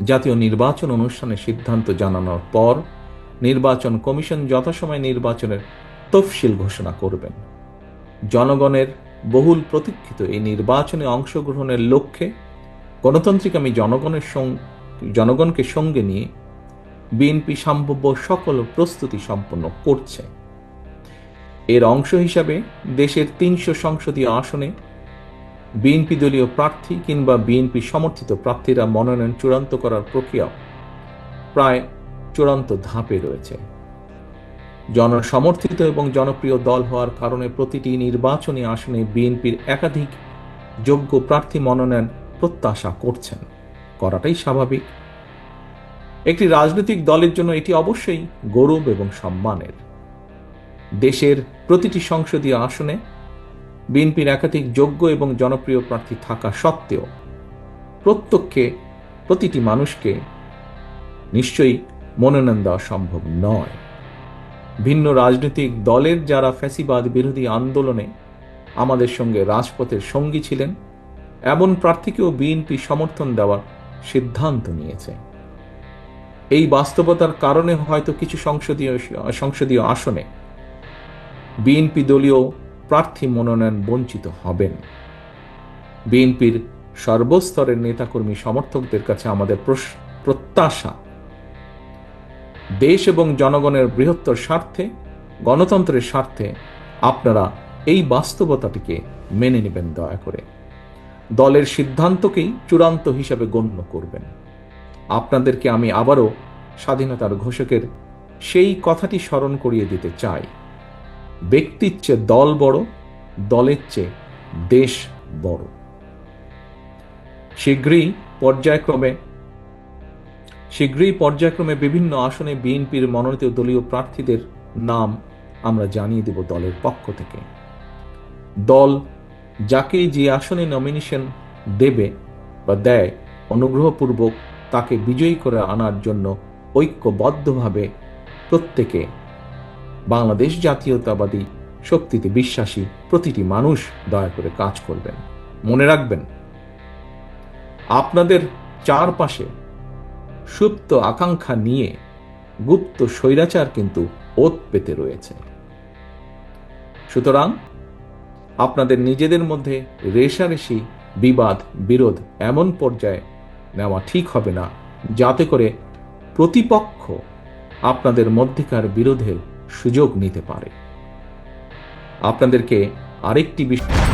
জাতীয় নির্বাচন অনুষ্ঠানে সিদ্ধান্ত জানানোর পর নির্বাচন কমিশন যথাসময়ে নির্বাচনের তফসিল ঘোষণা করবেন। জনগণের বহুল প্রতীক্ষিত এই নির্বাচনে অংশগ্রহণের লক্ষ্যে গণতান্ত্রিক আমি জনগণের জনগণকে সঙ্গে নিয়ে বিএনপি সম্ভাব্য সকল প্রস্তুতি সম্পন্ন করছে। এর অংশ হিসাবে দেশের তিনশো সংসদীয় আসনে বিএনপি দলীয় প্রার্থী কিংবা বিএনপি সমর্থিত প্রার্থীরা মনোনয়ন চূড়ান্ত করার প্রক্রিয়া প্রায় চূড়ান্ত ধাপে রয়েছে। জনসমর্থিত এবং জনপ্রিয় দল হওয়ার কারণে প্রতিটি নির্বাচনী আসনে বিএনপির একাধিক যোগ্য প্রার্থী মনোনয়ন প্রত্যাশা করছেন। করাটাই স্বাভাবিক। একটি রাজনৈতিক দলের জন্য এটি অবশ্যই গৌরব এবং সম্মানের। দেশের প্রতিটি সংসদীয় আসনে বিএনপির একাধিক যোগ্য এবং জনপ্রিয় প্রার্থী থাকা সত্ত্বেও প্রত্যক্ষে প্রতিটি মানুষকে নিশ্চয়ই মনোনয়ন দেওয়া সম্ভব নয়। ভিন্ন রাজনৈতিক দলের যারা ফ্যাসিবাদ বিরোধী আন্দোলনে আমাদের সঙ্গে রাজপথের সঙ্গী ছিলেন, এমন প্রার্থীকেও বিএনপি সমর্থন দেওয়ার সিদ্ধান্ত নিয়েছে। এই বাস্তবতার কারণে হয়তো কিছু সংসদীয় সংসদীয় আসনে বিএনপি দলীয় প্রার্থী মনোনয়ন বঞ্চিত হবেন। বিএনপির সর্বস্তরের নেতাকর্মী সমর্থকদের কাছে আমাদের প্রত্যাশা। দেশ এবং জনগণের বৃহত্তর স্বার্থে, গণতন্ত্রের স্বার্থে আপনারা এই বাস্তবতাটিকে মেনে নেবেন দয়া করে। দলের সিদ্ধান্তকেই চূড়ান্ত হিসাবে গণ্য করবেন। আপনাদেরকে আমি আবারও স্বাধীনতার ঘোষকের সেই কথাটি স্মরণ করিয়ে দিতে চাই। ব্যক্তির চেয়ে দল বড়, দলের চেয়ে দেশ বড়। শীঘ্রই পর্যায়ক্রমে শীঘ্রই পর্যায়ক্রমে বিভিন্ন আসনে বিএনপির মনোনীত দলীয় প্রার্থীদের নাম আমরা জানিয়ে দেব দলের পক্ষ থেকে। দল যাকে যে আসনে নমিনেশন দেবে বা দেয়, অনুগ্রহপূর্বক তাকে বিজয়ী করে আনার জন্য ঐক্যবদ্ধভাবে প্রত্যেকে বাংলাদেশ জাতীয়তাবাদী শক্তিতে বিশ্বাসী প্রতিটি মানুষ দয়া করে কাজ করবেন। মনে রাখবেন, আপনাদের চারপাশে সুপ্ত আকাঙ্ক্ষা নিয়ে গুপ্ত স্বৈরাচার কিন্তু ওত পেতে রয়েছে। সুতরাং আপনাদের নিজেদের মধ্যে রেশারেশি বিবাদ, বিরোধ এমন পর্যায়ে নেওয়া ঠিক হবে না, যাতে করে প্রতিপক্ষ আপনাদের মধ্যেকার বিরোধের সুযোগ নিতে পারে। আপনাদেরকে আরেকটি বিষয়